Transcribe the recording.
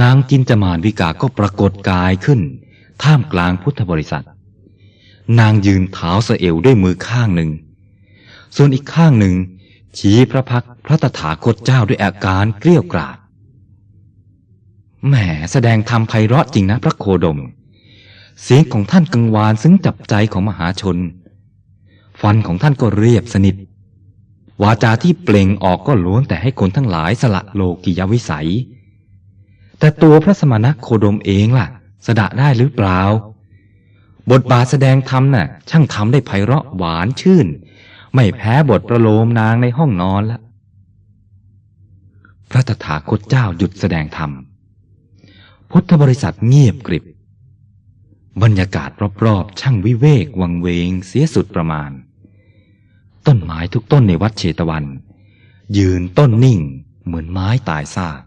นางจินจมานวิกาก็ปรากฏกายขึ้น ท่ามกลางพุทธบริษัท นางยืนเท้าสะเอวด้วยมือข้างหนึ่ง ส่วนอีกข้างหนึ่ง ชี้พระพักพระตถาคตเจ้าด้วยอาการเกลี้ยวกราดแหมแสดงธรรมไพเราะจริงนะพระโคดม เสียงของท่านกังวานซึ้งจับใจของมหาชน ฟันของท่านก็เรียบสนิท วาจาที่เปล่งออกก็ล้วนแต่ให้คนทั้งหลายสละโลกิยวิสัย แต่ตัวพระสมณโคดมเองล่ะ สดะได้หรือเปล่า บทบาทแสดงธรรมน่ะ ช่างทำได้ไพเราะหวานชื่น ไม่แพ้บทประโลมนางในห้องนอนละพระตถาคตเจ้าหยุดแสดงธรรม พุทธบริษัทเงียบกริบ บรรยากาศรอบๆ ช่างวิเวกวังเวงเสียสุดประมาณ ต้นไม้ทุกต้นในวัดเชตวัน ยืนต้นนิ่งเหมือนไม้ตายซาก